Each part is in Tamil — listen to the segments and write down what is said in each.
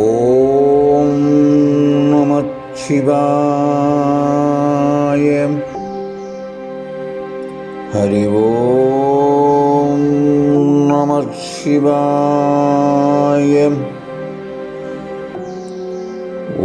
ஓம் நம சிவாய ஹரி ஓம் நம சிவாய ஓ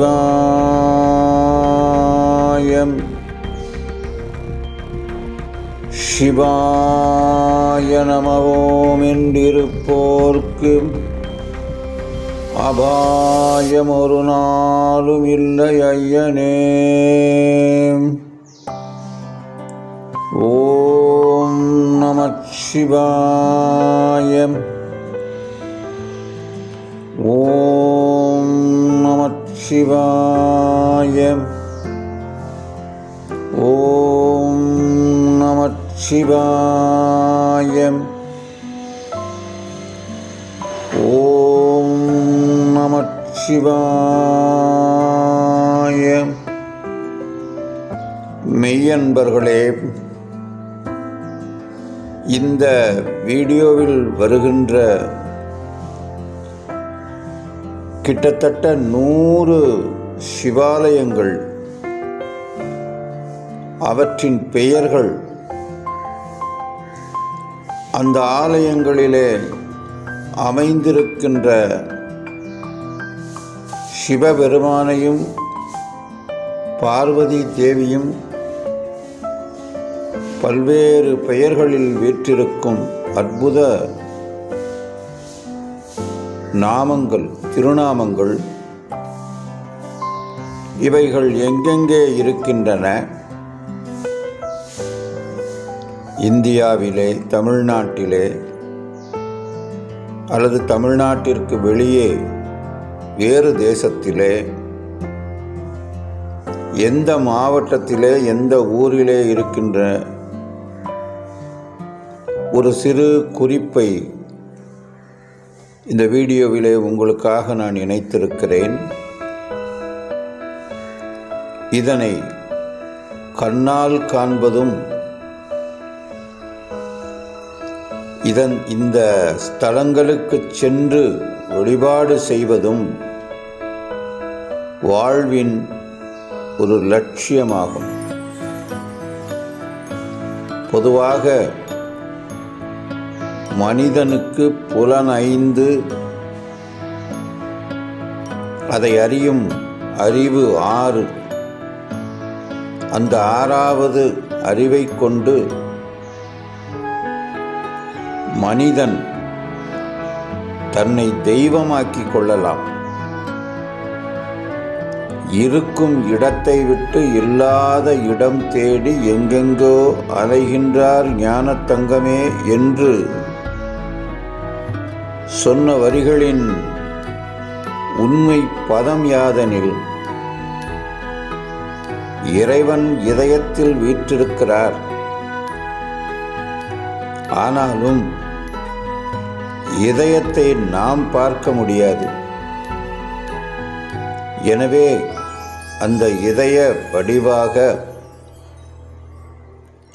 शिवाय சிவாய நமவோம் என்றிருப்போர்க்கு அபாயம் ஒரு நாளும் இல்லை ஐயனே ஓம் நம சிவாய ஓம் நம சிவாய ஓம் நமச்சிவாய ஓம் நமச்சிவாய மெய்யன்பர்களே இந்த வீடியோவில் வருகின்ற கிட்டத்தட்ட நூறு சிவாலயங்கள் அவற்றின் பெயர்கள் அந்த ஆலயங்களிலே அமைந்திருக்கின்ற சிவபெருமானையும் பார்வதி தேவியும் பல்வேறு பெயர்களில் வீற்றிருக்கும் அற்புத நாமங்கள். திருநாமங்கள். இவைகள் எங்கெங்கே இருக்கின்றன? இந்தியாவிலே தமிழ்நாட்டிலே அல்லது தமிழ்நாட்டிற்கு வெளியே வேறு தேசத்திலே எந்த மாவட்டத்திலே எந்த ஊரிலே இருக்கின்ற ஒரு சிறு குறிப்பை இந்த வீடியோவிலே உங்களுக்காக நான் இணைத்திருக்கிறேன். இதனை கண்ணால் காண்பதும் இதன் இந்த ஸ்தலங்களுக்கு சென்று வழிபாடு செய்வதும் வாழ்வின் ஒரு லட்சியமாகும். பொதுவாக மனிதனுக்கு புலனைந்து அதை அறியும் அறிவு ஆறு. அந்த ஆறாவது அறிவை கொண்டு மனிதன் தன்னை தெய்வமாக்கிக் கொள்ளலாம். இருக்கும் இடத்தை விட்டு இல்லாத இடம் தேடி எங்கெங்கோ அலைகின்றார் ஞானத்தங்கமே என்று சொன்ன வரிகளின் உண்மை பதம் யாதனில் இறைவன் இதயத்தில் வீற்றிருக்கிறார். ஆனாலும் இதயத்தை நாம் பார்க்க முடியாது. எனவே அந்த இதய வடிவாக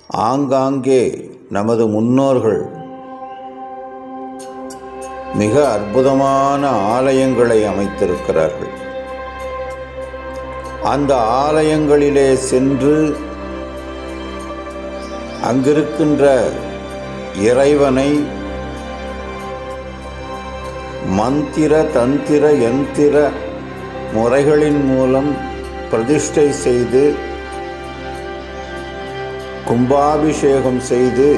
ஆங்காங்கே நமது முன்னோர்கள் மிக அற்புதமான ஆலயங்களை அமைத்திருக்கிறார்கள். அந்த ஆலயங்களிலே சென்று அங்கிருக்கின்ற இறைவனை மந்திர தந்திர யந்திர முறைகளின் மூலம் பிரதிஷ்டை செய்து கும்பாபிஷேகம் செய்து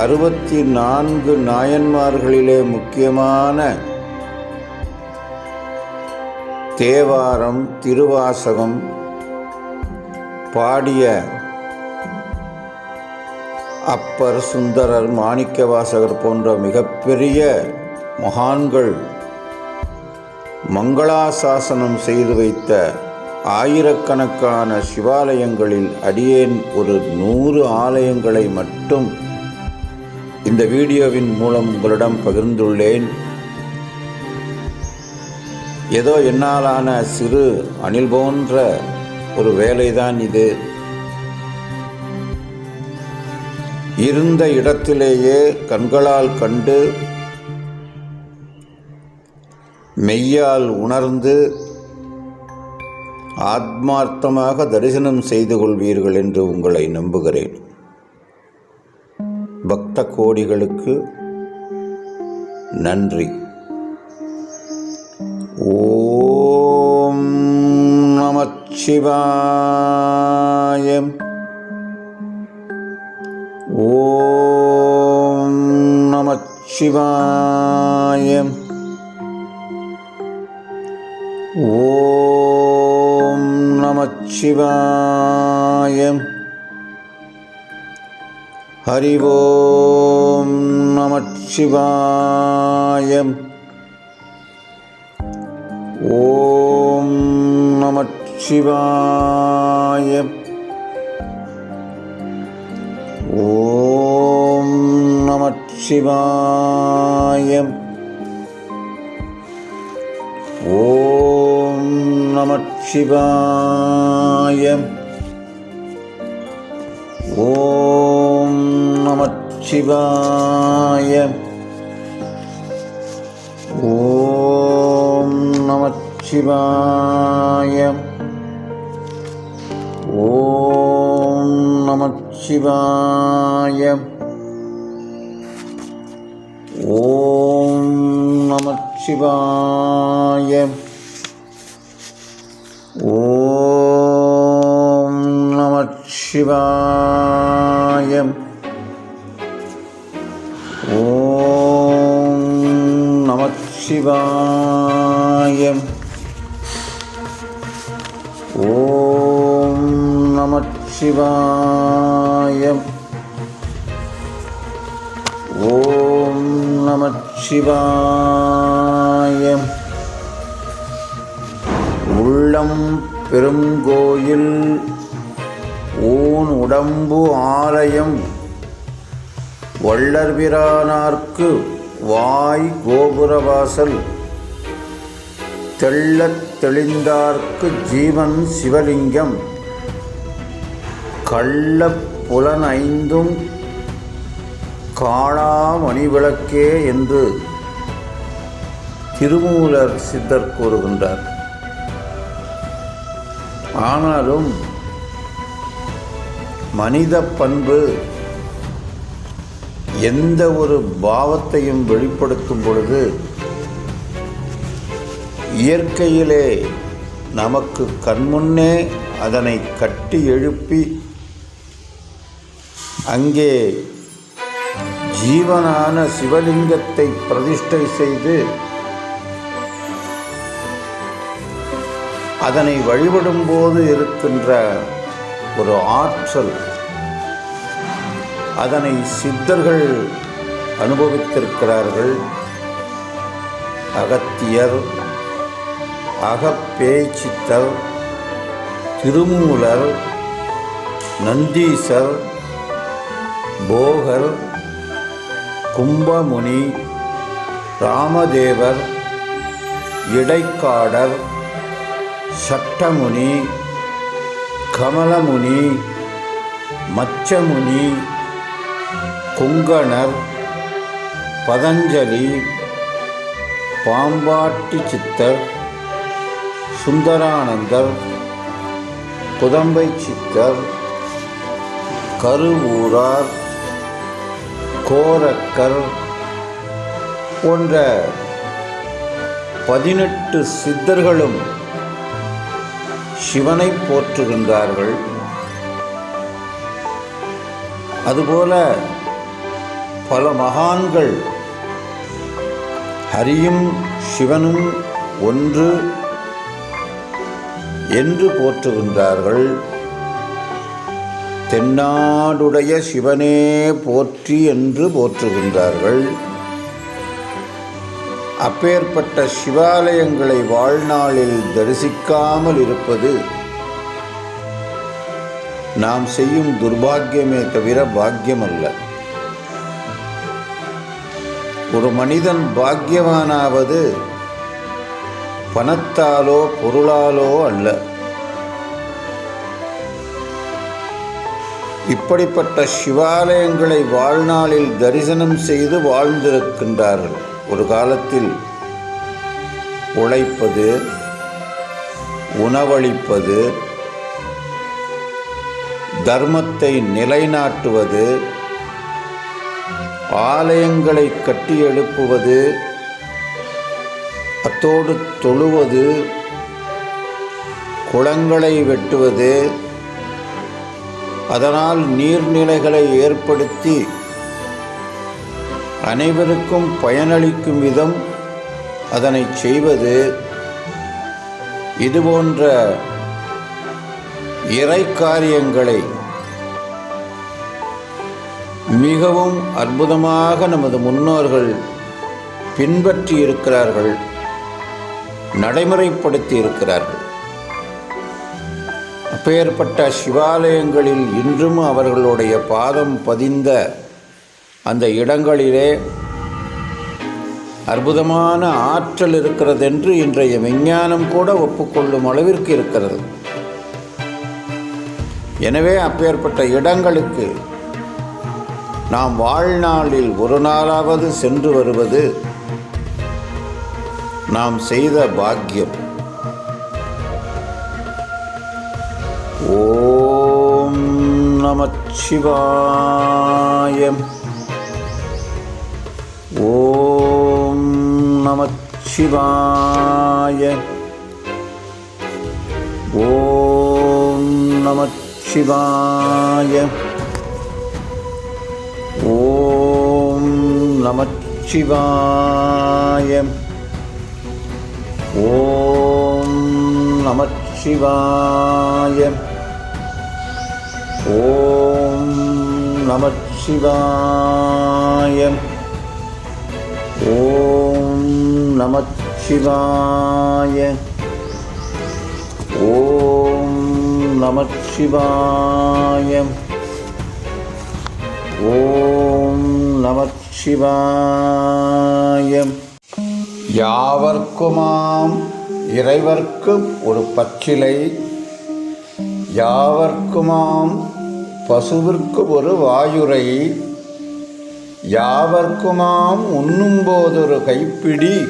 அறுபத்தி நான்கு நாயன்மார்களிலே முக்கியமான தேவாரம் திருவாசகம் பாடிய அப்பர் சுந்தரர் மாணிக்கவாசகர் போன்ற மிகப்பெரிய மகான்கள் மங்களாசாசனம் செய்து வைத்த ஆயிரக்கணக்கான சிவாலயங்களில் அடியேன் ஒரு நூறு ஆலயங்களை மட்டும் இந்த வீடியோவின் மூலம் உங்களிடம் பகிர்ந்துள்ளேன். ஏதோ என்னாலான சிறு அணில் போன்ற ஒரு வேலைதான் இது. இருந்த இடத்திலேயே கண்களால் கண்டு மெய்யால் உணர்ந்து ஆத்மார்த்தமாக தரிசனம் செய்து கொள்வீர்கள் என்று உங்களை நம்புகிறேன். பக்த கோடிகளுக்கு நன்றி. ஓம் நமச்சிவாயம் ஓம் நமச்சிவாயம் ஓம் நமச்சிவாயம் हरि हरिवो नमः ॐ नमःशिवाय ॐ नमत्शिवाय नमत् शिवायम् நமச்சிவாய ஓம் நமச்சிவாய ஓம் நமச்சிவாய ஓம் நமச்சிவாய ஓம் நமச்சிவாயம் शिवाय ॐ नमः शिवाय ॐ नमः உள்ளம் பெருங்கோயில் ஊன் உடம்பு ஆலயம் வள்ளர்பிரானார்க்கு வாய் கோபுரவாசல். தெள்ளத் தெளிந்தார்க்கு ஜீவன் சிவலிங்கம். கள்ள புலன் ஐந்தும் காணா மணிவிளக்கே என்று திருமூலர் சித்தர் கூறுகின்றார். ஆனாலும் மனித பண்பு எந்த ஒரு பாவத்தையும் வெளிப்படுத்தும் பொழுது இயற்கையிலே நமக்கு கண்முன்னே அதனை கட்டி எழுப்பி அங்கே ஜீவனான சிவலிங்கத்தை பிரதிஷ்டை செய்து அதனை வழிபடும்போது இருக்கின்ற ஒரு ஆற்றல் அதனை சித்தர்கள் அனுபவித்திருக்கிறார்கள். அகத்தியர் அகப்பேச்சித்தர் திருமூலர் நந்தீசர் போகர் கும்பமுனி ராமதேவர் இடைக்காடர் சட்டமுனி கமலமுனி மச்சமுனி குங்கணர் பதஞ்சலி பாம்பாட்டி சித்தர் சுந்தரானந்தர் புதம்பை சித்தர் கருவூரார் கோரக்கர் போன்ற பதினெட்டு சித்தர்களும் சிவனை போற்றுகின்றார்கள். அதுபோல பல மகான்கள். ஹரியும் சிவனும் ஒன்று என்று போற்றுகின்றார்கள். தென்னாடுடைய சிவனே போற்றி என்று போற்றுகின்றார்கள். அப்பேற்பட்ட சிவாலயங்களை வாழ்நாளில் தரிசிக்காமல் இருப்பது நாம் செய்யும் துர்பாக்கியமே தவிர பாக்கியம் அல்ல ஒரு மனிதன் பாக்கியவானாவது பணத்தாலோ பொருளாலோ அல்ல. இப்படிப்பட்ட சிவாலயங்களை வாழ்நாளில் தரிசனம் செய்து வாழ்ந்திருக்கின்றார்கள். ஒரு காலத்தில் உழைப்பது உணவளிப்பது தர்மத்தை நிலைநாட்டுவது ஆலயங்களை கட்டி எழுப்புவது அத்தோடு தொழுவது குளங்களை வெட்டுவது அதனால் நீர்நிலைகளை ஏற்படுத்தி அனைவருக்கும் பயனளிக்கும் விதம் அதனை செய்வது. இதுபோன்ற இறை காரியங்களை மிகவும் அற்புதமாக நமது முன்னோர்கள் பின்பற்றி இருக்கிறார்கள் நடைமுறைப்படுத்தி இருக்கிறார்கள் அப்பேற்பட்ட சிவாலயங்களில் இன்றும் அவர்களுடைய பாதம் பதிந்த அந்த இடங்களிலே அற்புதமான ஆற்றல் இருக்கிறது என்று இன்றைய விஞ்ஞானம் கூட ஒப்புக்கொள்ளும் அளவிற்கு இருக்கிறது. எனவே அப்பேற்பட்ட இடங்களுக்கு நாம் வாழ்நாளில் ஒரு நாளாவது சென்று வருவது நாம் செய்த பாக்கியம். ஓம் நமச்சிவாயம் ஓம் நமச்சிவாய. ஓம் நமச்சிவாய. நமச்சிவாய. ஓம் நமச்சிவாய. ஓம் நமச்சிவாய. ஓம் நமச்சிவாய. ஓம் நமச்சிவாய. ஓம் நமச்சிவாய யாவர்க்குமாம் இறைவர்க்கு ஒரு பச்சிலை. யாவர்க்குமாம் பசுவிற்கு ஒரு வாயுரை. யாவர்க்குமாம் உண்ணும்போதொரு கைப்பிடி.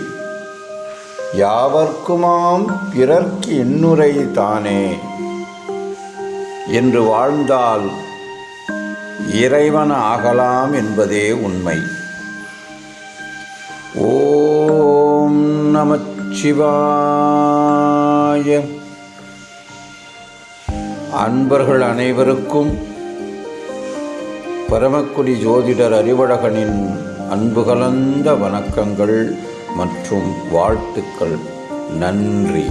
யாவர்க்குமாம் பிறர்க்கு இன்னுரை தானே. என்று வாழ்ந்தால் இறைவன் ஆகலாம் என்பதே உண்மை. ஓம் நமச்சிவாய அன்பர்கள் அனைவருக்கும் பரமக்குடி ஜோதிடர் அறிவழகனின் அன்பு கலந்த வணக்கங்கள் மற்றும் வாழ்த்துக்கள். நன்றி.